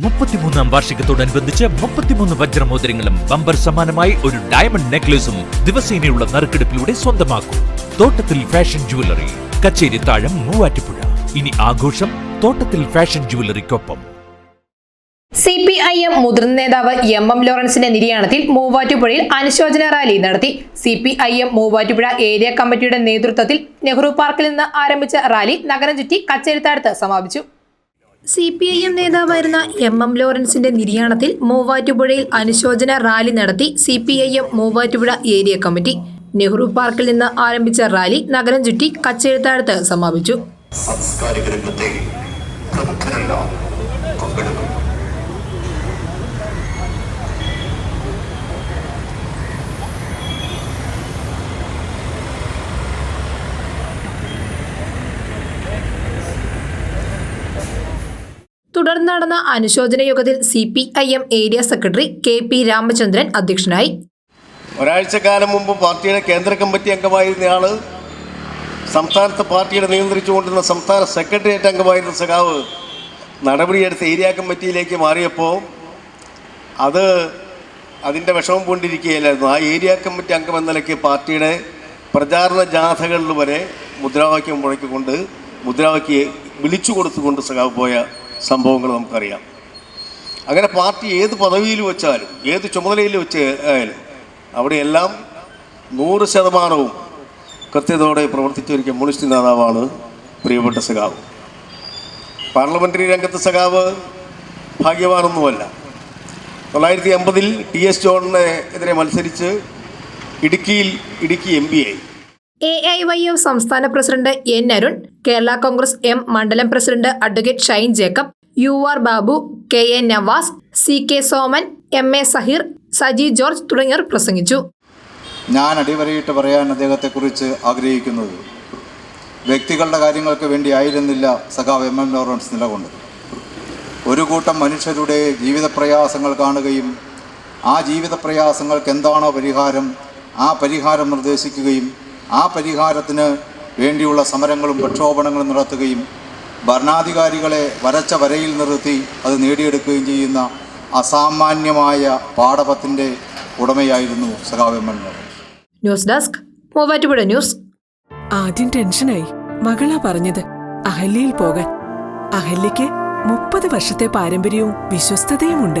മുപ്പത്തിമൂന്നാം വാർഷികത്തോടനുബന്ധിച്ച് മുപ്പത്തിമൂന്ന് വജ്രമോതിരങ്ങളും ബമ്പർ സമാനമായി ഒരു ഡയമണ്ട് നെക്ലേസും ദിവസേനയുള്ള നറുക്കെടുപ്പിലൂടെ സ്വന്തമാക്കും. തോട്ടത്തിൽ ഫാഷൻ ജുവലറി കച്ചേരി താഴം മൂവാറ്റുപുഴ. ഇനി ആഘോഷം തോട്ടത്തിൽ ഫാഷൻ ജുവലറിക്കൊപ്പം സി പി ഐ എം മുതിർന്ന നേതാവ് എം എം ലോറൻസിന്റെ നിര്യാണത്തിൽ മൂവാറ്റുപുഴയിൽ അനുശോചന റാലി നടത്തി. C P I M Muvattupuzha area കമ്മിറ്റിയുടെ നേതൃത്വത്തിൽ നെഹ്റു പാർക്കിൽ നിന്ന് ആരംഭിച്ച റാലി നഗരം ചുറ്റി കച്ചേരിത്താഴത്ത് സമാപിച്ചു. സി പി ഐ എം നേതാവായിരുന്ന എം എം ലോറൻസിന്റെ നിര്യാണത്തിൽ മൂവാറ്റുപുഴയിൽ അനുശോചന റാലി നടത്തി C P I M Muvattupuzha area committee. Nehru പാർക്കിൽ നിന്ന് ആരംഭിച്ച റാലി നഗരം ചുറ്റി കച്ചെഴുത്താഴത്ത് സമാപിച്ചു. തുടർന്ന് നടന്ന അനുശോചന യോഗത്തിൽ C P I M area secretary K P Ramachandran അധ്യക്ഷനായി. ഒരാഴ്ച കാലം മുമ്പ് പാർട്ടിയുടെ കേന്ദ്ര കമ്മിറ്റി അംഗമായിരുന്നയാൾ സംസ്ഥാനത്തെ പാർട്ടിയുടെ നിയന്ത്രിച്ചുകൊണ്ടിരുന്ന സംസ്ഥാന സെക്രട്ടേറിയറ്റ് അംഗമായിരുന്ന സഖാവ് നടപടിയെടുത്ത് ഏരിയ കമ്മിറ്റിയിലേക്ക് മാറിയപ്പോൾ അത് അതിന്റെ വിഷമം കൊണ്ടിരിക്കുകയില്ലായിരുന്നു. ആ ഏരിയ കമ്മിറ്റി അംഗം എന്ന നിലയ്ക്ക് പാർട്ടിയുടെ പ്രചാരണ ജാഥകളിൽ വരെ മുദ്രാവാക്യം മുഴക്കിക്കൊണ്ട് മുദ്രാവാക്യം വിളിച്ചു കൊടുത്തുകൊണ്ട് സഖാവ് പോയ സംഭവങ്ങൾ നമുക്കറിയാം. അങ്ങനെ പാർട്ടി ഏത് പദവിയിൽ വെച്ചാലും ഏത് ചുമതലയിൽ വെച്ച് ആയാലും അവിടെയെല്ലാം നൂറ് ശതമാനവും കൃത്യതയോടെ പ്രവർത്തിച്ചൊരു കമ്മ്യൂണിസ്റ്റ് നേതാവാണ് പ്രിയപ്പെട്ട സഖാവ്. പാർലമെന്ററി രംഗത്ത് സഖാവ് ഭാഗ്യവാനൊന്നുമല്ല. തൊള്ളായിരത്തി എൺപതിൽ ടി എസ് ജോണിനെതിരെ മത്സരിച്ച് ഇടുക്കിയിൽ ഇടുക്കി എം പി ആയി. എ ഐ വൈ എഫ് സംസ്ഥാന president N Arun Kerala Congress M മണ്ഡലം president advocate Shine Jacob U R Babu K A Navas C K Soman M A Saheer Saji George തുടങ്ങിയവർ പ്രസംഗിച്ചു. ഞാൻ അടിവരയിട്ട് പറയാൻ അദ്ദേഹത്തെക്കുറിച്ച് ആഗ്രഹിക്കുന്നത് വ്യക്തികളുടെ കാര്യങ്ങൾക്ക് വേണ്ടി ആയിരുന്നില്ല സഖാവ് എം എം ലോറൻസ് നിലകൊണ്ട് ഒരു കൂട്ടം മനുഷ്യരുടെ ജീവിത പ്രയാസങ്ങൾ കാണുകയും ആ ജീവിത പ്രയാസങ്ങൾക്ക് എന്താണോ പരിഹാരം ആ പരിഹാരം നിർദ്ദേശിക്കുകയും ആ പരിഹാരത്തിന് വേണ്ടിയുള്ള സമരങ്ങളും പ്രക്ഷോഭണങ്ങളും നടത്തുകയും ഭരണാധികാരികളെ വരച്ച വരയിൽ നിർത്തി അത് നേടിയെടുക്കുകയും ചെയ്യുന്ന അസാമാന്യമായ പാഠപത്തിന്റെ ഉടമയായിരുന്നു സഖാവ് M news desk Muvattupuzha news. ആദ്യം ടെൻഷനായി. മകളാ പറഞ്ഞത് അഹല്യയിൽ പോകാൻ. അഹല്യയ്ക്ക് മുപ്പത് വർഷത്തെ പാരമ്പര്യവും വിശ്വസ്തതയുമുണ്ട്.